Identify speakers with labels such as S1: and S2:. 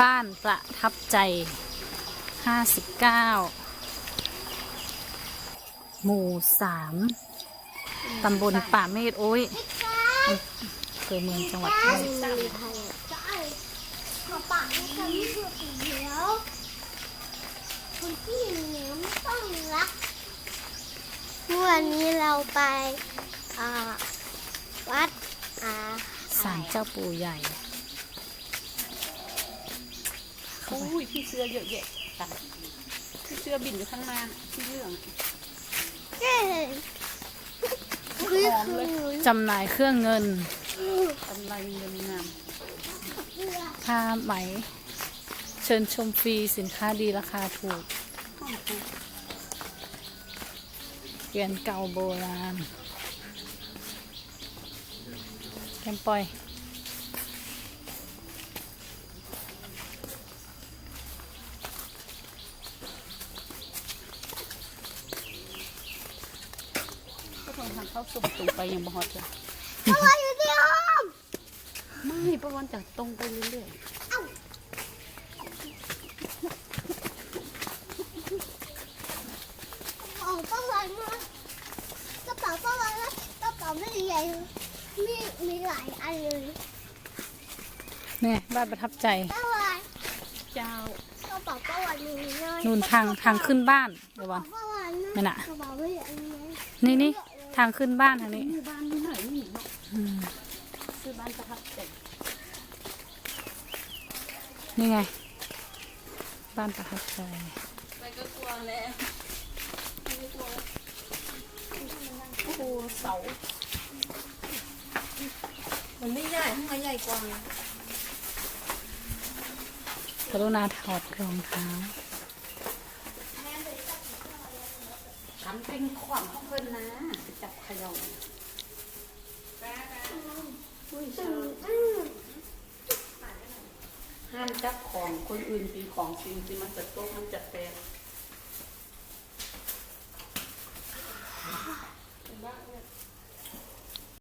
S1: บ้านประทับใจ 59 หมู่ 3 ตำบลป่าเมฆโอ้ยอำเภอเมืองจังหวัดเชีย
S2: วคนที่เหนียวไม่ต้องรักเมื่อวันนี้เราไปอาวัดอา
S1: ศาลเจ้าปู่ใหญ่ เข้าไป
S3: อุ้ยพี่เสื้อเยอะแยะตังพี่เสื้อบินอยู่ข้างหน้าพี่เรื่อง
S2: เย้คือ
S3: หอมเลย
S2: คือ
S1: จำหน่ายเครื่องเงิน
S3: กำไรเงินงาม
S1: ผ้าไหม เชิญชมฟรีสินค้าดีราคาถูก
S3: ห้องกู
S1: เกวียนเก่าโบราณแคมปอย
S3: ก็ต้องทางเข้าสุ่มตรงไปยังบ่ฮอดเลย
S2: อะไรอยู่ที่ห้อง
S3: ไม่ประวันจากตรงไปเรื่อย
S2: ขอป้าวันมากระเป๋าป้าวันนะกระเป๋าไม่ใหญ่มีมีหลายอันเลย
S1: เนี่ยบ้านประทับใจ
S2: ป้าวัน
S3: เจ้าก
S2: ระเป๋าป้าวันมีน้อย
S1: นู่นทางทางขึ้นบ้านเดี๋ยววัน
S2: ป้าวัน
S1: นั่นน่ะ
S2: กระเป๋าไม่ใหญ่เลย
S1: นี่นี่ ทางขึ้นบ้านทางนี้
S3: มีบ้านนี่ไหนนี่เนาะ
S1: อืม
S3: ซื้อบ้านประทับใจ
S1: นี่ไง บ้านประทับใจ
S3: ไปก็กลัวแล้วไม่กลัวโอ้โหเสา
S4: มันไม่ใหญ่ทำไมใหญ่กว่า
S1: กรุณาถอดรองเท้าั
S3: นเป็นขวัญของเพิ่นนะจับเขย่าห้ามจับของคนอื่นเป็นของจริงที่มันจะตกมันจะ